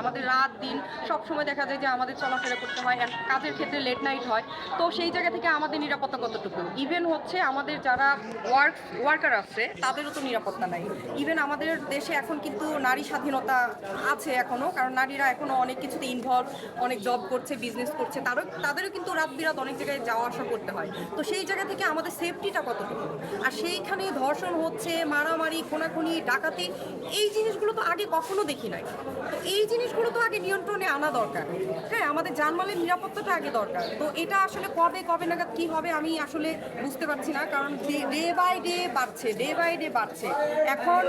আমাদের রাত, দিন, সব সময় দেখা যায় যে আমাদের চলাফেরা করতে হয় কাজের ক্ষেত্রে লেট নাইট হয়। তো সেই জায়গা থেকে আমাদের নিরাপত্তা কতটুকু? ইভেন হচ্ছে আমাদের যারা ওয়ার্ক ওয়ার্কার আছে, তাদেরও তো নিরাপত্তা নাই। ইভেন আমাদের দেশে এখন কিন্তু নারী স্বাধীনতা আছে এখনও কারণ নারীরা এখনও অনেক কিছুতে ইনভলভ অনেক জব করছে বিজনেস করছে। তারও, তাদেরও কিন্তু রাত বিরাত অনেক জায়গায় যাওয়া আসা করতে হয়। তো সেই জায়গা থেকে আমাদের সেফটিটা কতটুকু? আর সেইখানে ধর্ষণ হচ্ছে, মারামারি, খুনাখুনি, ডাকাতি, এই জিনিসগুলো তো আগে কখনো দেখি নাই। তো এই জিনিসগুলো তো আগে নিয়ন্ত্রণে আনা দরকার। হ্যাঁ আমাদের জানমালের নিরাপত্তাটা আগে দরকার। তো এটা আসলে কবে কবে নাগাদ কি হবে আমি আসলে বুঝতে পারছি না, কারণ ডে বাই ডে বাড়ছে, ডে বাই ডে বাড়ছে। এখন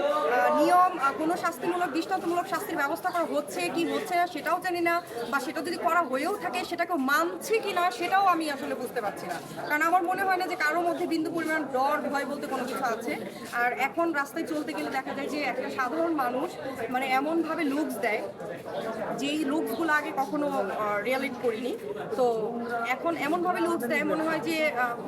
নিয়ম কোনো শাস্তিমূলক, দৃষ্টান্তমূলক শাস্তির ব্যবস্থা করা হচ্ছে কি হচ্ছে না সেটাও জানি না, বা সেটা যদি করা হয়েও থাকে সেটাকে মানছে কি না সেটাও আমি আসলে বুঝতে পারছি না। কারণ আমার মনে হয় না যে কারোর মধ্যে বিন্দু পরিমাণ ডর, ভয় বলতে কোনো কিছু আছে। আর এখন রাস্তায় চলতে গেলে দেখা যায় যে একটা সাধারণ মানুষ মানে এমনভাবে লুকস দেয় যেই লুকসগুলো আগে কখনো রিয়ালিট করিনি। তো এখন এমনভাবে লুকস দেয়, মনে হয় যে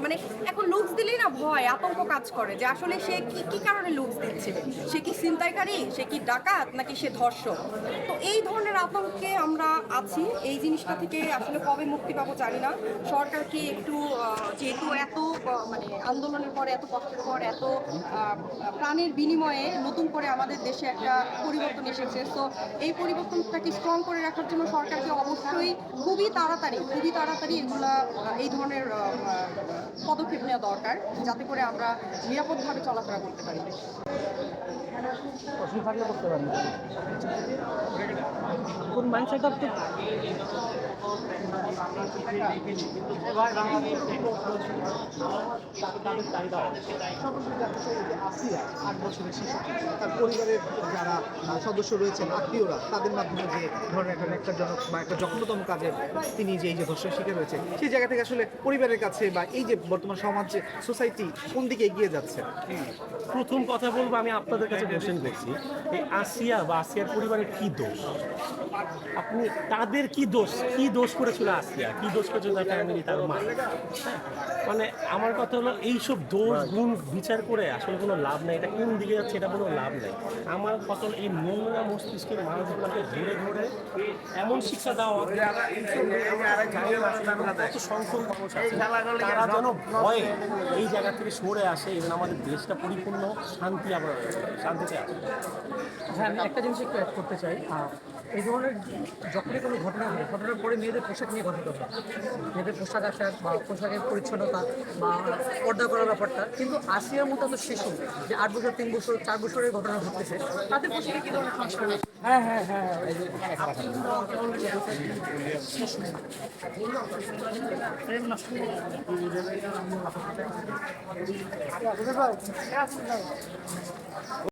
মানে এখন লুকস দিলেই না ভয়, আতঙ্ক কাজ করে যে আসলে সে কি কি কারণে লুকস দিচ্ছে? সে কি ছিনতাইকারী? সে কি ডাকাত? নাকি সে ধর্ষক? তো এই ধরনের আতঙ্কে আমরা আছি। এই জিনিসটা থেকে আসলে কবে মুক্তি পাবো জানি না। সরকারকে একটু যেহেতু এত মানে আন্দোলনের পরে, এত কষ্টের পর, এত প্রাণের বিনিময়ে নতুন করে আমাদের দেশে একটা পরিবর্তন এসেছে। তো এই পরিবর্তনটাকে স্ট্রং করে রাখার জন্য সরকারকে অবশ্যই খুবই তাড়াতাড়ি খুবই তাড়াতাড়ি এগুলা এই ধরনের পদক্ষেপ নেওয়া দরকার যাতে করে আমরা নিরাপদভাবে চলাফেরা করতে পারি। থাকলে করতে কোন শিশুটি তার পরিবারের যারা সদস্য রয়েছেন আত্মীয়রা তাদের মাধ্যমে যে ধরনের একটা ন্যাক্কারজনক বা একটা জঘন্যতম কাজের তিনি যে এই যে ধর্ষণের শিকার হয়েছে সেই জায়গা থেকে আসলে পরিবারের কাছে বা এই যে বর্তমান সমাজ সোসাইটি কোন দিকে এগিয়ে যাচ্ছে প্রথম কথা বলব, আমি আপনাদের কাছে কোশ্চেন করছি। এই আসিয়া বা আসিয়ার পরিবারের কি দোষ? আপনি তাদের কি দোষ? কি দোষ করেছিল আসিয়া কি দোষ করেছিল তার ফ্যামিলি তার মা? মানে আমার কথা হলো, এইসব দোষ গুণ বিচার করে আসলে কোনো লাভ নাই। এটা কোন দিকে যাচ্ছে এটা কোনো লাভ নাই। আমার কথা হলো, এই নোংরা মস্তিষ্কের মানুষগুলোকে ধরে ধরে এমন শিক্ষা দেওয়া কত সংখ্যক মানুষ আছে, তারা যেন ভয়ে এই জায়গা থেকে সরে আসে এবং আমাদের দেশটা পরিপূর্ণ শান্তি আবার শান্তিতে আসে হ্যাঁ আমি একটা জিনিস একটু অ্যাড করতে চাই। এই ধরনের যখনই কোনো ঘটনা হয় ঘটনার পরে মেয়েদের পোশাক নিয়ে কথা হয় মেয়েদের পোশাক আশাক বা পোশাকের পরিচ্ছন্নতা বা পর্দা করার ব্যাপারটা। কিন্তু আসিয়ার মতো তো শিশু যে আট বছর, তিন বছর, চার বছরের ঘটনা ঘটতেছে তাদের পোশাকে কী ধরনের সংস্কার হ্যাঁ হ্যাঁ হ্যাঁ।